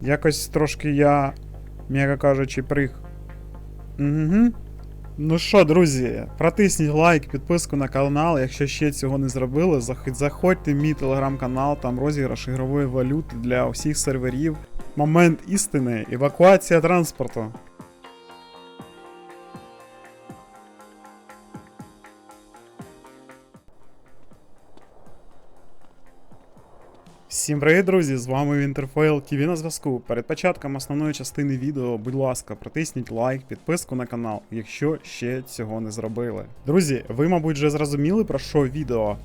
Якось трошки я, м'яко кажучи, прих. Угу. Ну що, друзі, протисніть лайк, підписку на канал, якщо ще цього не зробили. Заходьте в мій телеграм-канал, там розіграш ігрової валюти для усіх серверів. Момент істини, евакуація транспорту. Всім привіт, друзі! З вами Вінтерфейл ТВ на зв'язку. Перед початком основної частини відео, будь ласка, протисніть лайк, підписку на канал, якщо ще цього не зробили. Друзі, ви, мабуть, вже зрозуміли про що відео.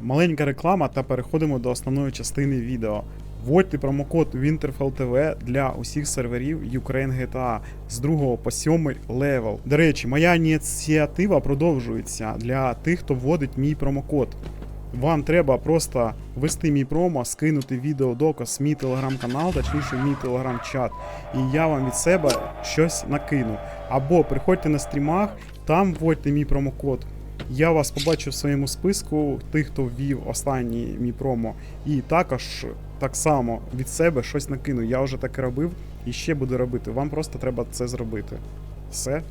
Маленька реклама та переходимо до основної частини відео. Вводьте промокод WinterfellTV для усіх серверів Ukraine GTA з 2 по 7 левел. До речі, моя ініціатива продовжується для тих, хто вводить мій промокод. Вам треба просто ввести мій промо, скинути відеодоказ в мій телеграм-канал, точніше мій телеграм-чат, і я вам від себе щось накину. Або приходьте на стрімах, там вводьте мій промокод. Я вас побачу в своєму списку тих, хто ввів останній мій промо. І також так само від себе щось накину. Я вже таке робив і ще буду робити. Вам просто треба це зробити. Все.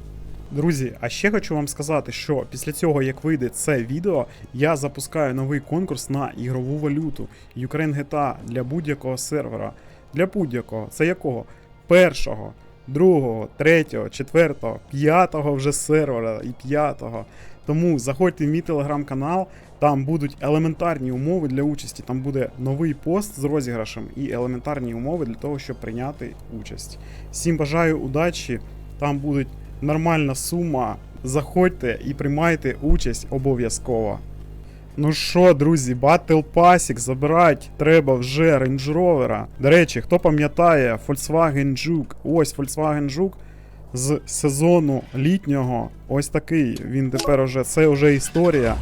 Друзі, а ще хочу вам сказати, що після цього, як вийде це відео, я запускаю новий конкурс на ігрову валюту Ukraine GTA для будь-якого сервера. Для будь-якого. Це якого? Першого, другого, третього, четвертого, п'ятого вже сервера і п'ятого. Тому заходьте в мій телеграм-канал, там будуть елементарні умови для участі. Там буде новий пост з розіграшем і елементарні умови для того, щоб прийняти участь. Всім бажаю удачі, там будуть нормальна сума. Заходьте і приймайте участь обов'язково. Ну що, друзі, Battle Passик забирати треба вже Range Rover. До речі, хто пам'ятає Volkswagen Juke? Ось Volkswagen Juke з сезону літнього. Ось такий. Він тепер уже це вже історія.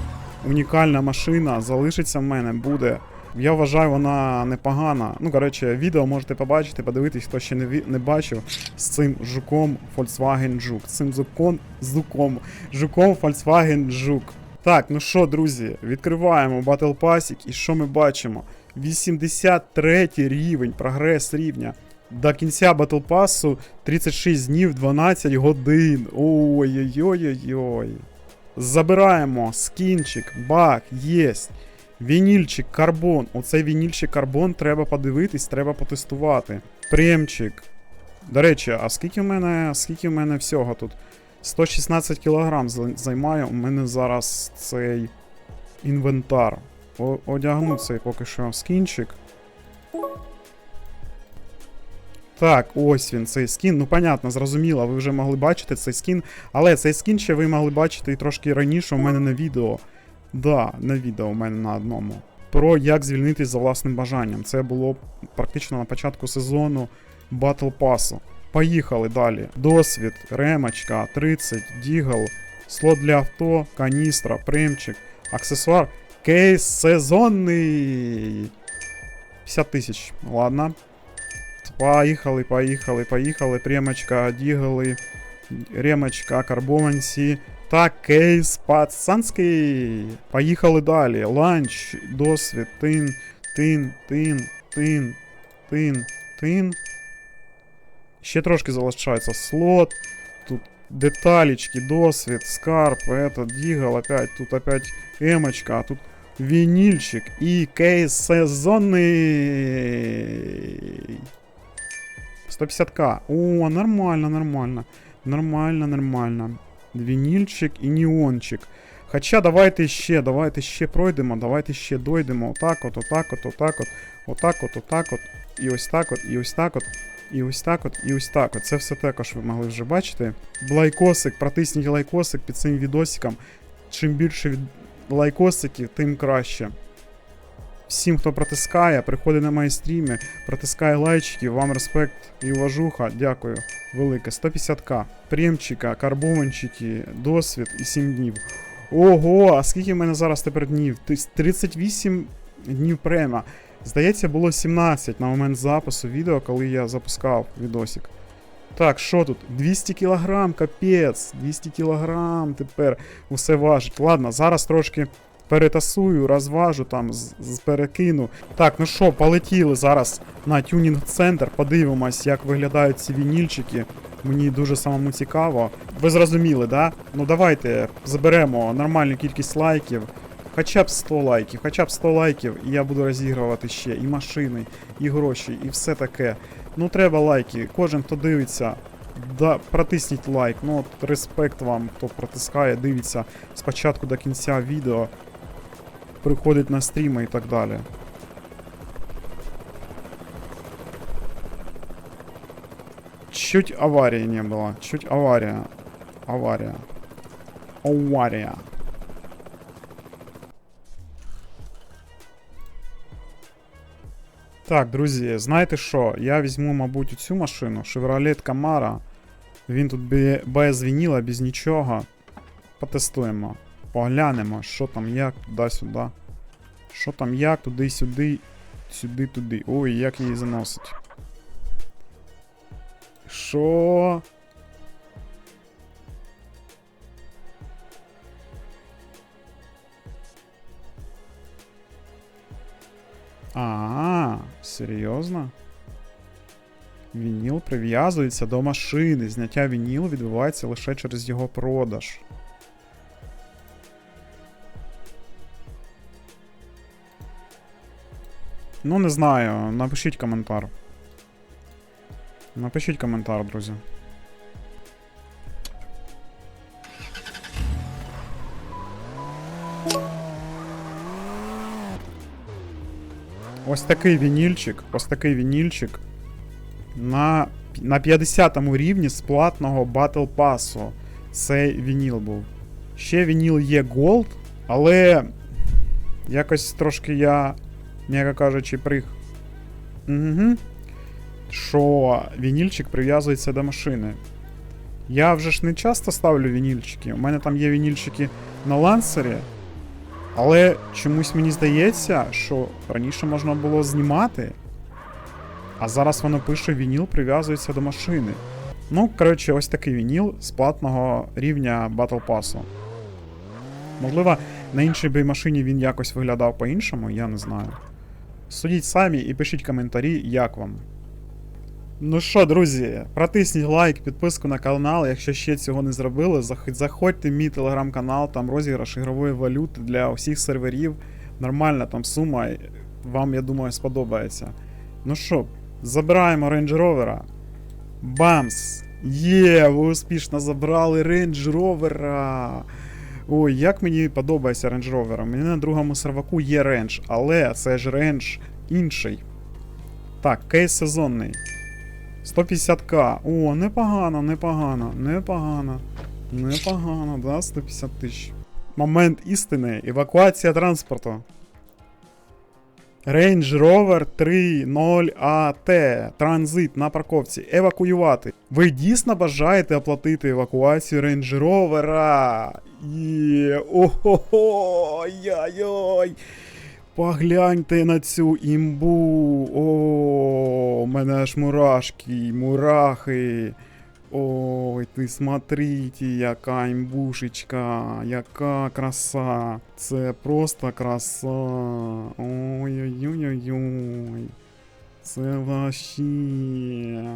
Унікальна машина. Залишиться в мене, буде. Я вважаю, вона непогана. Ну, коротше, відео можете побачити, подивитись, хто ще не, не бачив з цим жуком Volkswagen. З цим зуком, зуком, жуком Volkswagen Juke. Так, ну що, друзі, відкриваємо Battle Passик, і що ми бачимо? 83 рівень, прогрес рівня. До кінця Pass 36 днів 12 годин. Ой-ой-ой-ой-ой. Забираємо скінчик, бак, єсть. Вінільчик, карбон. Оцей вінільчик карбон треба подивитись, треба потестувати. Премчик. До речі, а скільки в мене, скільки в мене всього тут? 116 кг займає у мене зараз цей інвентар. О, одягну цей поки що скінчик. Так, ось він, цей скін. Ну, понятно, зрозуміло, ви вже могли бачити цей скін. Але цей скін ще ви могли бачити і трошки раніше у мене на відео. Да, на відео у мене на одному. Про як звільнитись за власним бажанням. Це було практично на початку сезону Battle Pass. Поїхали далі. Досвід, ремочка, 30, дігл, слот для авто, каністра, премчик, аксесуар, кейс сезонний. 50 тисяч. Ладно. Поїхали, поїхали, поїхали. Премочка, дігли, ремочка, карбованці. Так, кейс пацанський. Поїхали далі. Ланч, досвід, тин, тин, тин, тин, тин, тин. Ще трошки залишається слот. Тут деталечки, досвід, скарб, это, дігл, опять, тут опять емочка, а тут вінільчик і кейс сезонний. 150к. О, нормально, нормально. Нормально, нормально. Вінільчик і неончик. Хоча давайте ще, давайте ще пройдемо, давайте ще дойдемо. Отак от, отак от, отак от, отак от, отак от, і ось так от, і ось так от, і ось так от, і ось так от. Це все також ви могли вже бачити. Лайкосик, протисніть лайкосик під цим відосиком. Чим більше від... лайкосиків, тим краще. Всім, хто протискає, приходить на мої стріми, протискає лайчики, вам респект і уважуха. Дякую. Велике. 150к. Премчика, карбованчики, досвід і 7 днів. Ого, а скільки в мене зараз тепер днів? 38 днів према. Здається, було 17 на момент запису відео, коли я запускав відосик. Так, що тут? 200 кілограм, капець. 200 кілограм тепер усе важить. Ладно, зараз трошки перетасую, розважу там, перекину. Так, ну що, полетіли зараз на тюнінг-центр, подивимось, як виглядають ці вінільчики. Мені дуже самому цікаво. Ви зрозуміли, да? Ну давайте заберемо нормальну кількість лайків. Хоча б 100 лайків, хоча б 100 лайків, і я буду розігрувати ще і машини, і гроші, і все таке. Ну треба лайки. Кожен, хто дивиться, да, протисніть лайк. Ну от респект вам, хто протискає, дивиться спочатку до кінця відео, приходить на стріми і так далі. Чуть аварии не было. Чуть авария. Авария. Авария. Так, друзі, знаєте що? Я візьму, мабуть, цю машину, Chevrolet Camaro. Він тут бе- без вініла, без нічого. Потестуємо. Поглянемо, що там, як, туди-сюди. Що там, як, туди-сюди, сюди-туди. Ой, як її заносить. Що? А, серйозно? Вініл прив'язується до машини. Зняття вінілу відбувається лише через його продаж. Ну, не знаю. Напишіть коментар. Напишіть коментар, друзі. Ось такий вінільчик, ось такий вінільчик на, на 50 рівні з платного Battle Pass. Цей вініл був. Ще вініл є Gold, але якось трошки я, м'яко кажучи, прих. Угу. Що вінільчик прив'язується до машини. Я вже ж не часто ставлю вінільчики. У мене там є вінільчики на лансері. Але чомусь мені здається, що раніше можна було знімати, а зараз воно пише вініл прив'язується до машини. Ну, коротше, ось такий вініл з платного рівня Battle Pass. Можливо, на іншій би машині він якось виглядав по-іншому, я не знаю. Судіть самі і пишіть коментарі, як вам. Ну що, друзі, протисніть лайк, підписку на канал, якщо ще цього не зробили. Заходьте в мій телеграм-канал, там розіграш ігрової валюти для усіх серверів. Нормальна там сума. Вам, я думаю, сподобається. Ну що, забираємо Range Rover. Бамс! Є, ви успішно забрали Range Rover. Ой, як мені подобається Range Rover. Мені на другому серваку є рендж, але це ж рендж інший. Так, кейс сезонний. 150к. О, непогано, непогано, непогано. Непогано, да, 150 тисяч. Момент істини. Евакуація транспорту. Range Rover 3.0 AT. Транзит на парковці. Евакуювати. Ви дійсно бажаєте оплатити евакуацію Range Rover? Є. Охо-хо! Яй-йой! Погляньте на цю імбу. О, у мене аж мурашки, мурахи. Ой, ти смотрите, яка імбушечка, яка краса. Це просто краса. Ой-ой-ой-ой. Це вообще.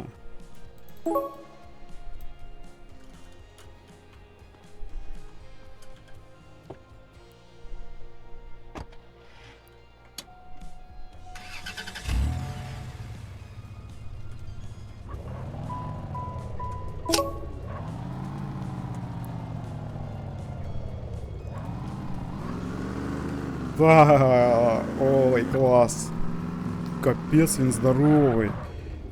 Да, ой, клас. Капець, він здоровий.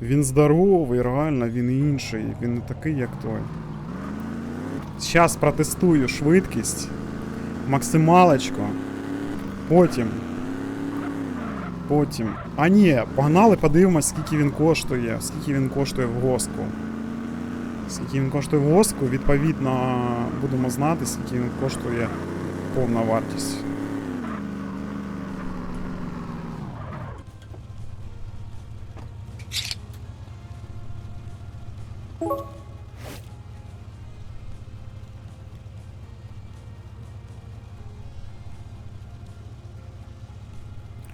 Він здоровий, реально, він інший. Він не такий, як той. Зараз протестую швидкість. Максималочку. Потім. Потім. А ні, погнали, подивимось, скільки він коштує. Скільки він коштує в госку. Скільки він коштує в госку, відповідно, будемо знати, скільки він коштує повна вартість.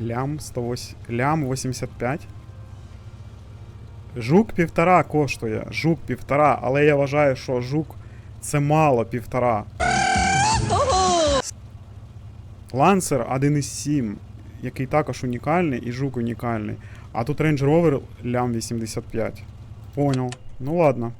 Лям 108. Лям 85. Жук півтора коштує. Жук півтора, але я вважаю, що жук це мало півтора. Лансер 1.7, який також унікальний, і жук унікальний. А тут Range Rover лям 85. Понял. Ну ладно.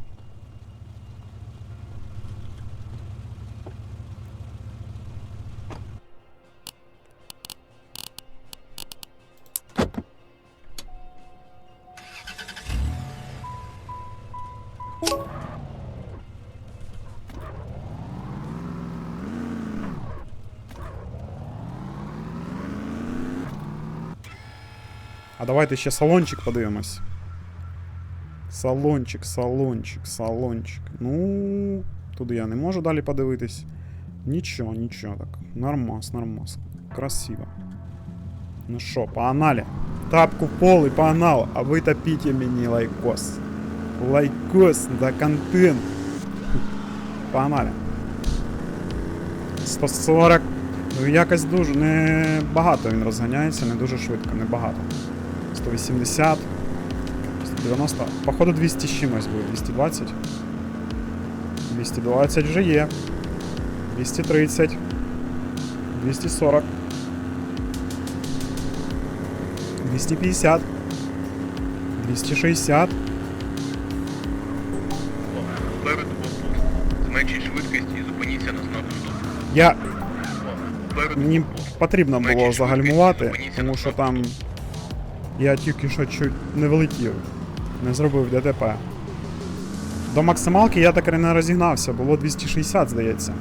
А давайте ще салончик подивимось. Салончик, салончик, салончик. Ну, туди я не можу далі подивитись. Нічого, нічого так. Нормас, нормас. Красиво. Ну що, погнали. Тапку в пол і погнал, а ви топіть мені лайкос. Лайкос да контент. Погнали. 140. Ну якось дуже не багато він розганяється, не дуже швидко, не багато. 180. 190. Походу 200 з чимось буде. 220. 220 вже є. 230. 240. 250. 260. Я мені потрібно було загальмувати, тому що там я тільки що чуть не влетів. Не зробив ДТП. До максималки я так і не розігнався, було 260, здається.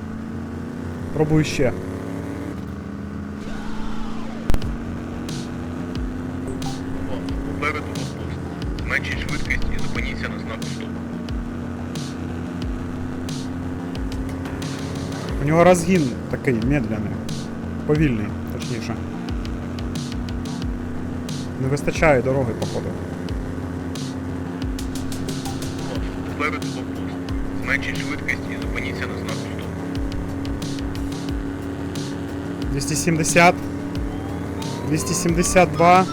Пробую ще. Нього розгін такий медленний. Повільний, точніше. Не вистачає дороги, походу. Попереду блокпост. Зменшіть швидкість і зупиніться на знаку стоп. 270. 272.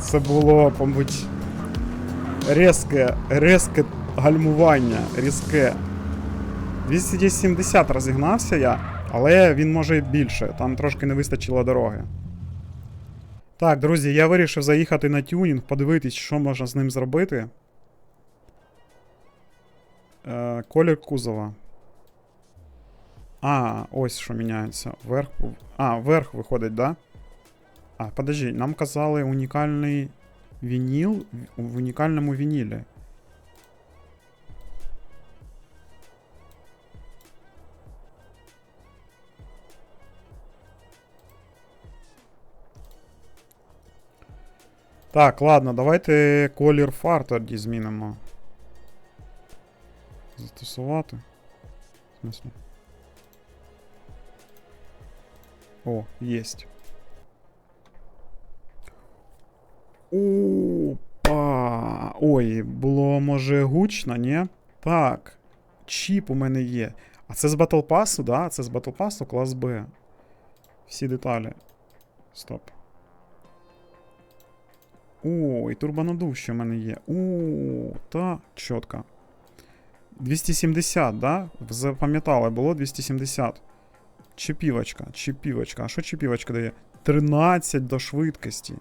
Це було, мабуть, резке, резке гальмування, різке. 270 розігнався я, але він може і більше, там трошки не вистачило дороги. Так, друзі, я вирішив заїхати на тюнінг, подивитись, що можна з ним зробити. Е, колір кузова. А, ось що міняється. Вверх. А, вверх виходить, да? А, подожди, нам казали унікальний вініл в унікальному вінілі. Так, ладно, давайте колір фар тоді змінимо. Застосувати. В смысле? О, есть. Опа! Ой, було може гучно, ні? Так. Чіп у мене є. А це з Pass, да? Це з Pass клас Б. Всі деталі. Стоп. О, і турбонадув ще в мене є. О, та, чітко. 270, да? Запам'ятали, було 270. Чіпівочка, чіпівочка. А що чіпівочка дає? 13 до швидкості.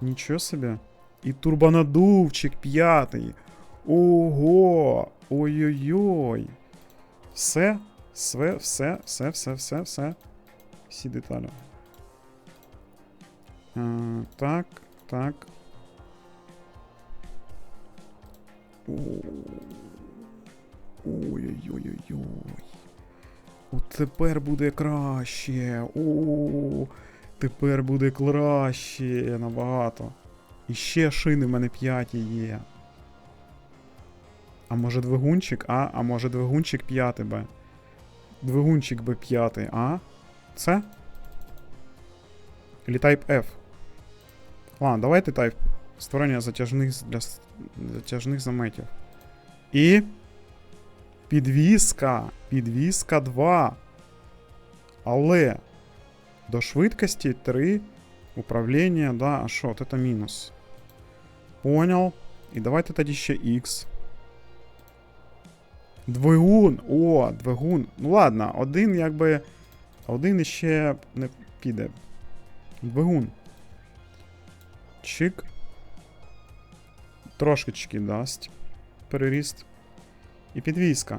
Нічого собі. І турбонадувчик п'ятий. Ого! Ой-ой-ой. Все, все, все, все, все, все, все. Всі деталі. Е, так, так. Ой-ой-ой-ой-ой. От тепер буде краще. О, тепер буде краще набагато. І ще шини в мене п'яті є. А може двигунчик? А, а може двигунчик п'ятий Б. Двигунчик Б п'ятий, а? Це? Или Type F? Ладно, давайте Type. Створення затяжних для затяжних заметів. І. Підвіска. Підвіска 2. Але до швидкості 3 управління, да, а що, от це мінус. Понял. І давайте тоді ще X. Двигун. О, двигун. Ну ладно, один якби. Один іще не піде. Двигун. Чик. Трошечки дасть. Переріст. І підвіска.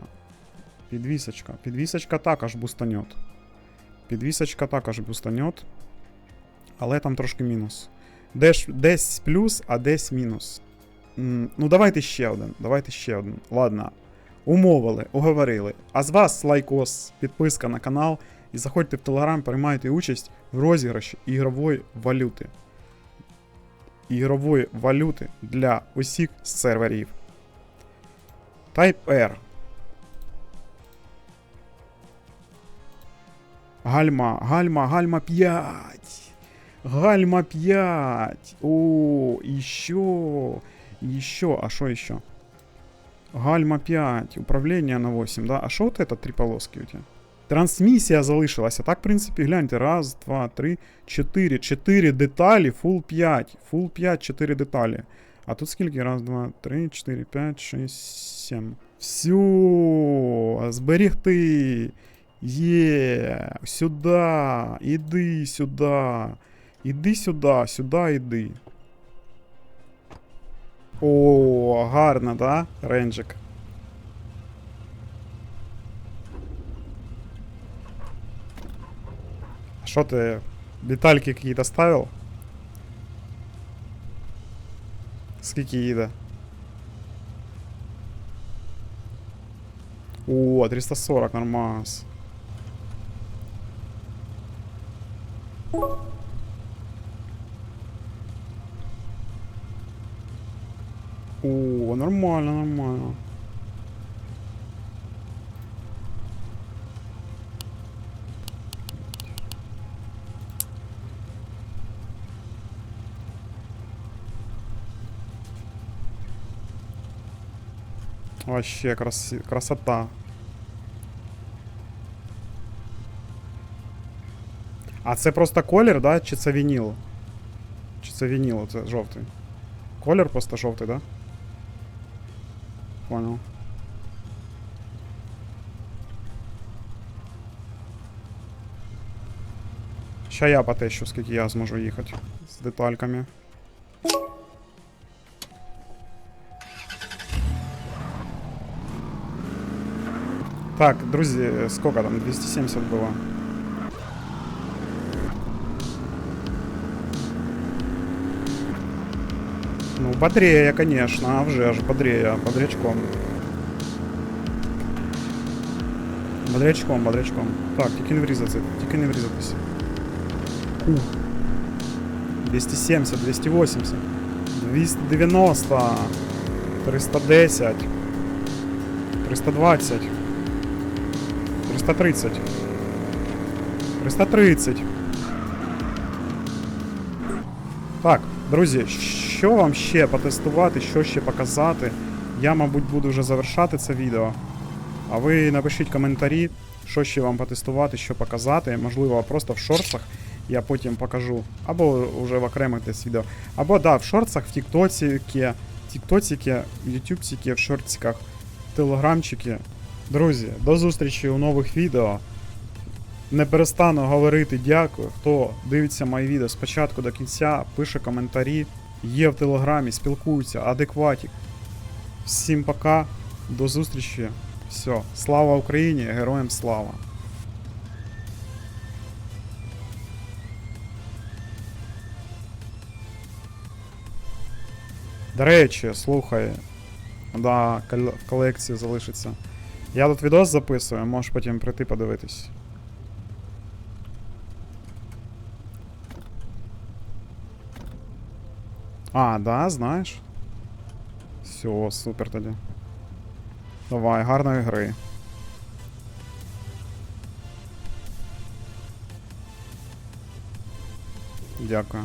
Підвісочка. Підвісочка також бустанет. Підвісочка також бустанет. Але там трошки мінус. Десь, десь плюс, а десь мінус. Ну, давайте ще один. Давайте ще один. Ладно. Умовили, уговорили. А з вас лайкос, підписка на канал. І заходьте в Телеграм, приймайте участь в розіграші ігрової валюти. Ігрової валюти для усіх серверів. Type R. Гальма, гальма, гальма 5. Гальма 5. О, еще. Еще. А что еще? Гальма 5. Управління на 8, да? А що от это три полоски у тебя? Трансмісія залишилася. Так, в принципі, гляньте. Раз, два, три, чотири. Чотири деталі, full 5. Full 5, 4 деталі. А тут скільки? Раз, два, три, чотири, п'ять, шість, сім. Все, зберігти. Є, сюди, іди сюди. Іди сюди, сюди іди. О, гарно, да, Ренджик? А Що ти, детальки какие-то ставил? Скільки їде? О, 340, нормас. О, нормально, нормально. Вообще краси... красота. А це просто колір, да? Чи це вініл? Чи це вініл, це жовтий? Колір просто жовтий, да? Понял. Ща я потещу, скільки я зможу їхати з детальками. Так, друзі, сколько там? 270 було. Ну, бодрее, конечно, а вже ж бодрее, бодрячком. Бодрячком, бодрячком. Так, тільки не врізатися, тільки не врізатися. У. 270, 280, 290, 310, 320, 330, 330. Так, друзі, що вам ще потестувати, що ще показати? Я, мабуть, буду вже завершати це відео. А ви напишіть коментарі, що ще вам потестувати, що показати. Можливо, просто в шорцах я потім покажу. Або вже в окремих десь відео. Або да, в шорцах, в тіктоціки, в ютубціки, в шортиках, в телеграмчики. Друзі, до зустрічі у нових відео. Не перестану говорити дякую, хто дивиться мої відео спочатку до кінця, пише коментарі, є в телеграмі, спілкується, адекватік. Всім пока, до зустрічі. Все, слава Україні, героям слава! До речі, слухай, да, в колекції залишиться. Я тут відос записую, можеш потім прийти подивитись. А, да, знаєш? Все, супер тоді. Давай, гарної гри. Дякую.